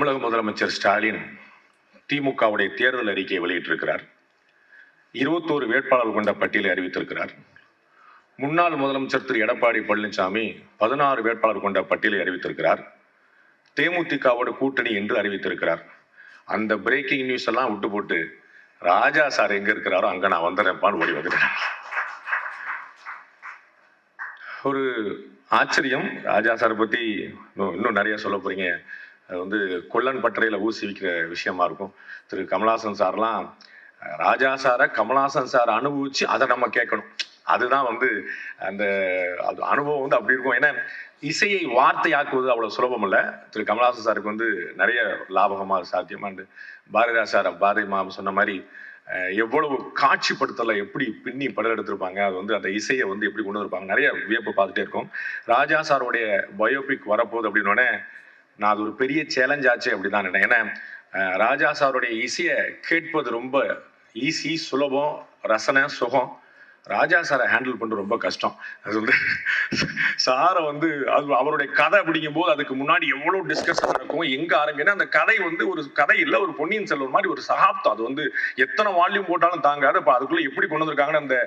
தமிழக முதலமைச்சர் ஸ்டாலின் திமுகவுடைய தேர்தல் அறிக்கையை வெளியிட்டிருக்கிறார். இருபத்தோரு வேட்பாளர்கள் கொண்ட பட்டியலை அறிவித்திருக்கிறார். முன்னாள் முதலமைச்சர் திரு எடப்பாடி பழனிசாமி பதினாறு வேட்பாளர் கொண்ட பட்டியலை அறிவித்திருக்கிறார். தேமுதிகவோட கூட்டணி என்று அறிவித்திருக்கிறார். அந்த பிரேக்கிங் நியூஸ் எல்லாம் விட்டு போட்டு ராஜா சார் எங்க இருக்கிறாரோ அங்க நான் வந்துடுறேன்ப்பான்னு ஓடி வந்துட்டேன் ஒரு ஆச்சரியம். ராஜா சார் பத்தி இன்னும் நிறைய சொல்ல போறீங்க. அது வந்து கொல்லன் பட்டறையில் ஊசி விற்கிற விஷயமா இருக்கும். திரு கமலாசன் சார்லாம் ராஜா சாரை கமலாசன் சார் அனுபவிச்சு அதை நம்ம கேட்கணும். அதுதான் வந்து அந்த அது அனுபவம் வந்து அப்படி இருக்கும். ஏன்னா இசையை வார்த்தையாக்குவது அவ்வளோ சுலபம் இல்லை. திரு கமலஹாசன் சாருக்கு வந்து நிறைய லாபகமாக சாத்தியமாண்டு அண்டு சார் பாரதி மாம் சொன்ன மாதிரி எவ்வளவு காட்சிப்படுத்தலை எப்படி பின்னி படம் எடுத்திருப்பாங்க அது வந்து அந்த இசையை வந்து எப்படி கொண்டு வந்திருப்பாங்க நிறைய வியப்பு பார்த்துட்டே இருக்கும். ராஜா சாருடைய பயோபிக் வரப்போகுது அப்படின்னோடனே நான் அது ஒரு பெரிய சேலஞ்ச் ஆச்சு அப்படிதான் நினைக்கிறேன். ஏன்னா ராஜா சாருடைய இசையை கேட்பது ரொம்ப ஈஸி சுலபம் ரசனை சுகம். ராஜா சாரை ஹேண்டில் பண்ணுறது ரொம்ப கஷ்டம். அது வந்து சாரை வந்து அது அவருடைய கதை அப்படிங்கும் போது அதுக்கு முன்னாடி எவ்வளோ டிஸ்கஷன் நடக்கும் எங்கே ஆரம்பிக்கணும் அந்த கதை வந்து ஒரு கதை இல்லை ஒரு பொன்னியின் செல்வன் மாதிரி ஒரு சகாப்தம். அது வந்து எத்தனை வால்யூம் போட்டாலும் தாங்காது. இப்போ அதுக்குள்ளே எப்படி கொண்டு வந்திருக்காங்கன்னு அந்த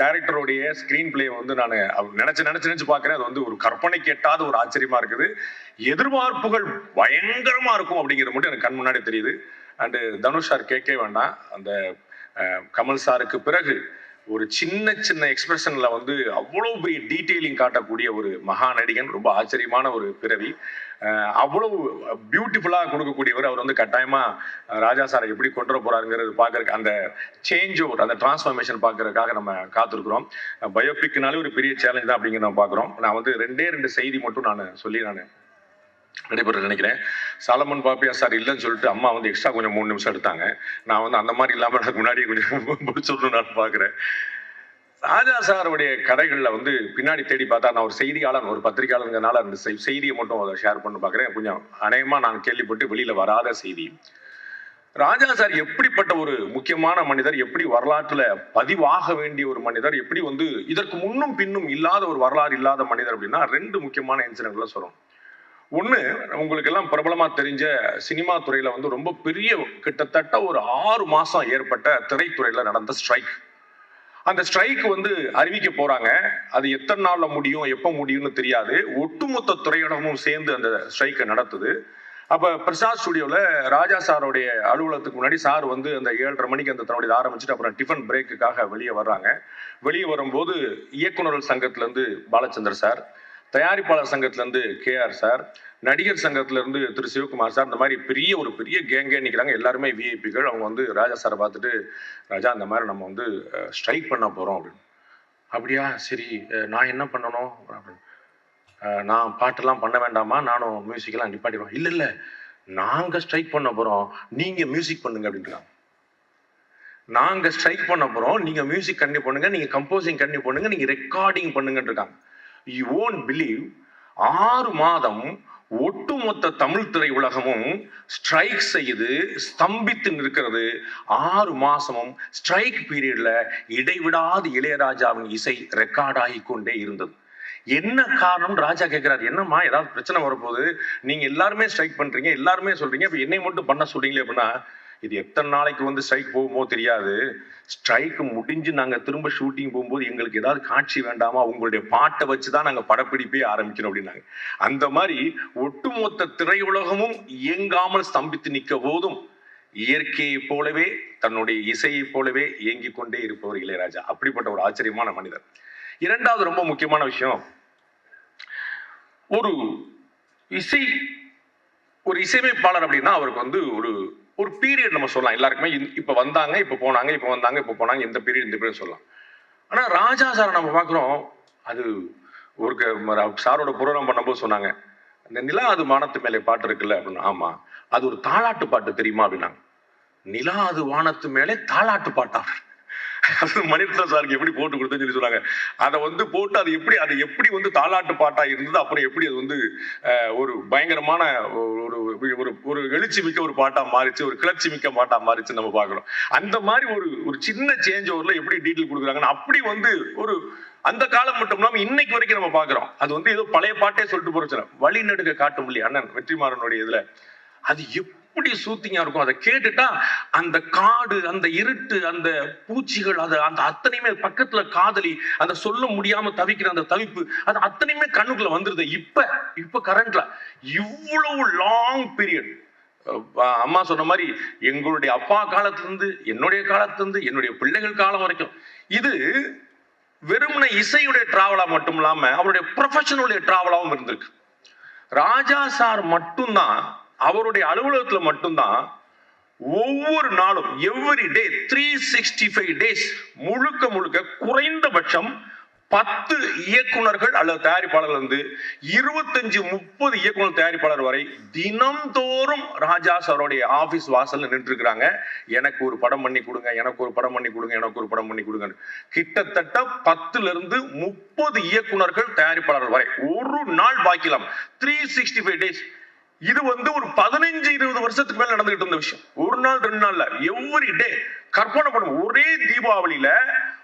டைரக்டருடைய ஸ்க்ரீன் பிளே வந்து நான் நினச்சி நினச்சி நினச்சி பார்க்குறேன். அது வந்து ஒரு கற்பனை கேட்டாத ஒரு ஆச்சரியமா இருக்குது. எதிர்பார்ப்புகள் பயங்கரமா இருக்கும் அப்படிங்கிறது மட்டும் எனக்கு கண் முன்னாடி தெரியுது. அண்டு தனுஷ் சார் கேட்கவே வேண்டாம். அந்த கமல் சாருக்கு பிறகு ஒரு சின்ன சின்ன எக்ஸ்பிரஷன்ல வந்து அவ்வளவு பெரிய டீட்டெயிலிங் காட்டக்கூடிய ஒரு மகா நடிகன் ரொம்ப ஆச்சரியமான ஒரு பிறவி. அவ்வளவு பியூட்டிஃபுல்லாக கொடுக்கக்கூடியவர். அவர் வந்து கட்டாயமாக ராஜா சாரை எப்படி கொண்டு வர போறாருங்கிறது பார்க்கறக்கு அந்த சேஞ்ச் ஓவர் அந்த டிரான்ஸ்ஃபர்மேஷன் பார்க்கறதுக்காக நம்ம காத்திருக்கிறோம். பயோபிக்னாலே ஒரு பெரிய சேலஞ்ச் தான் அப்படிங்கிறத நம்ம பார்க்குறோம். நான் வந்து ரெண்டே ரெண்டு செய்தி மட்டும் நான் சொல்லி நான் நடைபெற நினைக்கிறேன். சாலமன் பாப்பியா சார் இல்லைன்னு சொல்லிட்டு அம்மா வந்து எக்ஸ்ட்ரா கொஞ்சம் மூணு நிமிஷம் எடுத்தாங்க. நான் வந்து அந்த மாதிரி இல்லாமல் எனக்கு முன்னாடி கொஞ்சம் சொல்லணும் நான் பார்க்குறேன் ராஜா சாருடைய கடைகளில் வந்து பின்னாடி தேடி பார்த்தா நான் ஒரு செய்தியாளன் ஒரு பத்திரிகையாளருங்கனால அந்த செய்தியை மட்டும் அதை ஷேர் பண்ணி பார்க்குறேன் கொஞ்சம் அநேகமாக நான் கேள்விப்பட்டு வெளியில் வராத செய்தி. ராஜா சார் எப்படிப்பட்ட ஒரு முக்கியமான மனிதர் எப்படி வரலாற்றுல பதிவாக வேண்டிய ஒரு மனிதர் எப்படி வந்து இதற்கு முன்னும் பின்னும் இல்லாத ஒரு வரலாறு இல்லாத மனிதர் அப்படின்னா ரெண்டு முக்கியமான இன்சிடென்ட்ல சொல்லணும் ஒன்று உங்களுக்கு எல்லாம் பிரபலமாக தெரிஞ்ச சினிமா துறையில் வந்து ரொம்ப பெரிய கிட்டத்தட்ட ஒரு ஆறு மாதம் ஏற்பட்ட திரைத்துறையில் நடந்த ஸ்ட்ரைக். அந்த ஸ்ட்ரைக் வந்து அறிவிக்க போறாங்க. அது எத்தனை நாள்ல முடியும் எப்போ முடியும்னு தெரியாது. ஒட்டுமொத்த துறையிடமும் சேர்ந்து அந்த ஸ்ட்ரைக்கை நடத்துது. அப்போ பிரசாத் ஸ்டுடியோவில் ராஜா சாருடைய அலுவலகத்துக்கு முன்னாடி சார் வந்து அந்த ஏழரை மணிக்கு அந்த தன்னுடைய ஆரம்பிச்சுட்டு அப்புறம் டிஃபன் பிரேக்குக்காக வெளியே வர்றாங்க. வெளியே வரும்போது இயக்குநர்கள் சங்கத்திலேருந்து பாலச்சந்தர் சார் தயாரிப்பாளர் சங்கத்திலேருந்து கேஆர் சார் நடிகர் சங்கத்திலேருந்து திரு சிவகுமார் சார் இந்த மாதிரி பெரிய ஒரு பெரிய கேங்கே நிற்கிறாங்க எல்லாருமே விஐபிகள் அவங்க வந்து ராஜா சாரை பார்த்துட்டு ராஜா இந்த மாதிரி நம்ம வந்து ஸ்ட்ரைக் பண்ண போகிறோம் அப்படின்னு. அப்படியா? சரி. நான் என்ன பண்ணணும்? அப்படின்னு. நான் பாட்டெல்லாம் பண்ண வேண்டாமா? நானும் மியூசிக்கெல்லாம் நிப்பாட்டிடுவோம் இல்லை இல்லை. நாங்கள் ஸ்ட்ரைக் பண்ண போகிறோம் நீங்கள் மியூசிக் பண்ணுங்க அப்படின்றாங்க நாங்கள் ஸ்ட்ரைக் பண்ண போகிறோம் நீங்கள் மியூசிக் கண்டி பண்ணுங்க. நீங்கள் கம்போசிங் கண்டி பண்ணுங்க. நீங்கள் ரெக்கார்டிங் பண்ணுங்கன்னு இருக்காங்க. யூ ஓன் பிலீவ் ஆறு மாதம் ஒட்டுமொத்த தமிழ் திரையுலகமும் ஸ்ட்ரைக் செய்து ஸ்தம்பித்து நிற்கிறது. ஆறு மாசமும் ஸ்ட்ரைக் பீரியட்ல இடைவிடாது இளையராஜாவின் இசை ரெக்கார்ட் ஆகி கொண்டே இருந்தது. என்ன காரணம்? ராஜா கேட்கிறார் என்னம்மா ஏதாவது பிரச்சனை வரப்போகுது? நீங்க எல்லாருமே ஸ்ட்ரைக் பண்றீங்க எல்லாருமே சொல்றீங்க இப்ப என்னை மட்டும் பண்ண சொல்றீங்களே அப்படின்னா இது எத்தனை நாளைக்கு வந்து ஸ்ட்ரைக் போகுமோ தெரியாது. ஸ்ட்ரைக் முடிஞ்சு நாங்க திரும்ப ஷூட்டிங் போகும்போது எங்களுக்கு ஏதாவது காட்சி வேண்டாமா? உங்களுடைய பாட்டை வச்சு தான் நாங்க படப்பிடிப்பே ஆரம்பிக்கணும் அப்படின்னாங்க. அந்த மாதிரி ஒட்டுமொத்த திரையுலகமும் இயங்காமல் ஸ்தம்பித்து நிற்க போதும். இயற்கையை போலவே தன்னுடைய இசையைப் போலவே இயங்கிக் கொண்டே இருப்பவர் இளையராஜா. அப்படிப்பட்ட ஒரு ஆச்சரியமான மனிதர். இரண்டாவது ரொம்ப முக்கியமான விஷயம். ஒரு இசை ஒரு இசையமைப்பாளர் அப்படின்னா அவருக்கு வந்து ஒரு ஒரு பீரியட் நம்ம சொல்லலாம். எல்லாருக்குமே இப்போ இப்ப வந்தாங்க இப்ப போனாங்க இப்ப வந்தாங்க இப்ப போனாங்க இந்த பீரியட் இந்த பீரியட் சொல்லலாம். ஆனா ராஜா சாரை நம்ம பார்க்குறோம் அது ஒரு க- சாரோட புரோகிராம் பண்ணும்போது சொன்னாங்க இந்த நிலா அது வானத்து மேலே பாட்டு இருக்குல்ல? அப்படின்னு. ஆமா. அது ஒரு தாலாட்டு பாட்டு தெரியுமா? அப்படின்னாங்க. நிலா அது வானத்து மேலே தாலாட்டு பாட்டா? அது மணிரத்னம் சாருக்கு எப்படி போட்டு கொடுத்தேன்னு சொல்லி சொன்னாங்க. அதை வந்து போட்டு அது எப்படி அது எப்படி வந்து தாலாட்டு பாட்டா இருந்தது அப்புறம் எப்படி அது வந்து ஒரு பயங்கரமான ஒரு ஒரு- ஒரு எழுச்சி மிக்க ஒரு பாட்டா மாறிச்சு ஒரு கிளர்ச்சி மிக்க பாட்டா மாறிச்சு நம்ம பார்க்கிறோம். அந்த மாதிரி ஒரு ஒரு சின்ன சேஞ்ச் ஓவர்ல எப்படி டீட்டெயில் கொடுக்குறாங்கன்னு அப்படி வந்து ஒரு அந்த காலம் மட்டும் இல்லாம இன்னைக்கு வரைக்கும் நம்ம பார்க்குறோம். அது வந்து ஏதோ பழைய பாட்டே சொல்லிட்டு போறச்சு வழி நடுக்க காட்டும் இல்லையா அண்ணன் வெற்றிமாறனுடைய இதுல. அது எப்படி சூத்திங்கா இருக்கும்? அதை கேட்டுட்டா அந்த காடு அந்த இருட்டு அந்த பூச்சிகள் அது அந்த அத்தனையுமே பக்கத்துல காதலி அந்த சொல்ல முடியாம தவிக்கிற அந்த தவிப்பு அது அத்தனையுமே கண்ணுக்குள்ள வந்துருது. இப்ப இப்ப கரண்ட்ல இவ்வளவு லாங் பீரியட் அம்மா சொன்ன மாதிரி எங்களுடைய அப்பா காலத்துல இருந்து என்னுடைய காலத்துல இருந்து என்னுடைய பிள்ளைகள் காலம் வரைக்கும் இது வெறுமனே இசையுடைய டிராவலா மட்டும் இல்லாம அவருடைய ப்ரொஃபஷனுடைய டிராவலாவும் இருந்திருக்கு. ராஜா சார் மட்டும்தான் அவருடைய அலுவலகத்துல மட்டும்தான் ஒவ்வொரு நாளும் every day three sixty five days முழுக்க முழுக்க குறைந்தபட்சம் பத்து இயக்குனர்கள் அல்லது தயாரிப்பாளர்கள் வந்து இருபத்தஞ்சு முப்பது இயக்குனர் தயாரிப்பாளர் வரை தினம்தோறும் ராஜா சாரோடைய ஆபீஸ் வாசல்ல நின்று இருக்கிறாங்க எனக்கு ஒரு படம் பண்ணி கொடுங்க எனக்கு ஒரு படம் பண்ணி கொடுங்க எனக்கு ஒரு படம் பண்ணி கொடுங்க கிட்டத்தட்ட பத்துல இருந்து முப்பது இயக்குனர்கள் தயாரிப்பாளர்கள் வரை ஒரு நாள் பாக்கிலாம். த்ரீ சிக்ஸ்டி ஃபைவ் டேஸ் இது வந்து ஒரு பதினஞ்சு இருபது வருஷத்துக்கு மேல நடந்துகிட்டு இருந்த விஷயம். ஒரு நாள் ரெண்டு நாள்ல எவ்ரி டே கற்பனை பண்ணும் ஒரே தீபாவளியில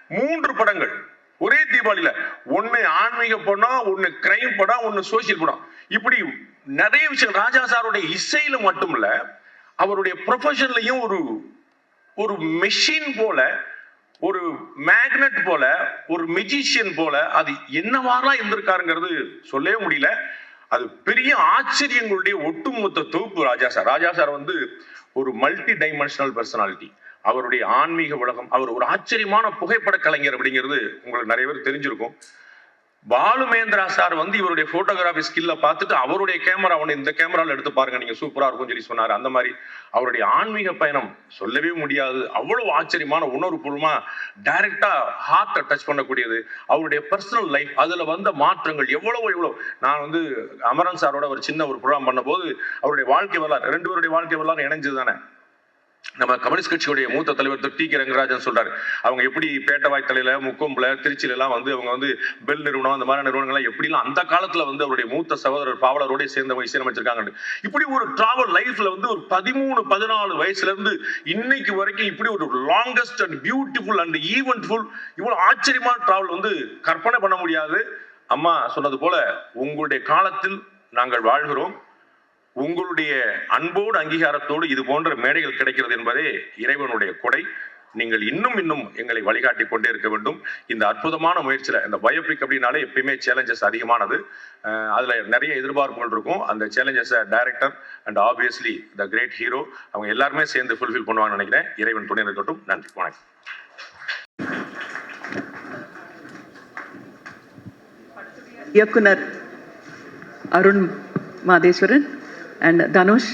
மூன்று படங்கள். ஒரே தீபாவளியில. ஒண்ணு ஆன்மீக படம் ஒண்ணு கிரைம் படம் ஒண்ணு சோசியல் படம். இப்படி நிறைய விஷயம். ராஜா சாருடைய இசையில மட்டும் இல்ல அவருடைய ப்ரொஃபஷன்லையும் ஒரு ஒரு மெஷின் போல ஒரு மேக்னெட் போல ஒரு மெஜிஷியன் போல அது என்னவாறலாம் இருந்திருக்காருங்கிறது சொல்லவே முடியல. அது பெரிய ஆச்சரியங்களுடைய ஒட்டுமொத்த தொகுப்பு ராஜா சார். ராஜா சார் வந்து ஒரு மல்டி டைமென்ஷனல் பர்சனாலிட்டி அவருடைய ஆன்மீக உலகம் அவர் ஒரு ஆச்சரியமான புகைப்பட கலைஞர் அப்படிங்கிறது உங்களுக்கு நிறைய பேர் தெரிஞ்சிருக்கும். பாலுமேந்திரா சார் வந்து இவருடைய போட்டோகிராஃபி ஸ்கில்ல பார்த்துட்டு அவருடைய கேமரா ஒன்று இந்த கேமராவில் எடுத்து பாருங்க நீங்க சூப்பரா இருக்கும் சொல்லி சொன்னாரு. அந்த மாதிரி அவருடைய ஆன்மீக பயணம் சொல்லவே முடியாது. அவ்வளவு ஆச்சரியமான உணர்வு உணர்வுபூர்வமா டைரக்டா ஹார்ட்டை டச் பண்ணக்கூடியது. அவருடைய பர்சனல் லைஃப் அதுல வந்த மாற்றங்கள் எவ்வளவு எவ்வளவு நான் வந்து அமரன் சாரோட ஒரு சின்ன ஒரு ப்ரோக்ராம் பண்ணும்போது அவருடைய வாழ்க்கை வரலாறு ரெண்டு பேருடைய வாழ்க்கை வரலாறு இணைஞ்சது தானே. நம்ம கம்யூனிஸ்ட் கட்சியுடைய மூத்த தலைவர் திரு டி கே ரங்கராஜன் சொல்றாரு. அவங்க எப்படி பேட்டவாய் தலையில முக்கொம்புல திருச்சியில எல்லாம் வந்து அவங்க வந்து பெல் நிறுவனம் அந்த மாதிரி நிறுவனங்கள்லாம் எப்படிலாம் அந்த காலத்துல வந்து அவருடைய மூத்த சகோதரர் பாவலரோட சேர்ந்தவங்க இசையமைச்சிருக்காங்க இப்படி ஒரு டிராவல் லைஃப்ல வந்து ஒரு பதிமூணு பதினாலு வயசுல இருந்து இன்னைக்கு வரைக்கும் இப்படி ஒரு longest and beautiful and eventful இவ்வளவு ஆச்சரியமான டிராவல் வந்து கற்பனை பண்ண முடியாது. அம்மா சொன்னது போல உங்களுடைய காலத்தில் நாங்கள் வாழ்கிறோம். உங்களுடைய அன்போடு அங்கீகாரத்தோடு இது போன்ற மேடைகள் கிடைக்கிறது என்பதே இறைவனுடைய கொடை. நீங்கள் இன்னும் இன்னும் எங்களை வழிகாட்டி கொண்டே இருக்க வேண்டும். இந்த அற்புதமான முயற்சியில இந்த பயோபிக் அப்படின்னாலே எப்பயுமே சேலஞ்சஸ் அதிகமானது. அதில் அதுல நிறைய எதிர்பார்ப்புகள் இருக்கும். அந்த சேலஞ்சஸை director and obviously the great hero அவங்க எல்லாருமே சேர்ந்து ஃபுல்ஃபில் பண்ணுவாங்கன்னு நினைக்கிறேன். இறைவன் துணை இருக்கட்டும் நன்றி. வணக்கம். இயக்குனர் அருண் மாதேஸ்வரன் அண்ட் தனுஷ்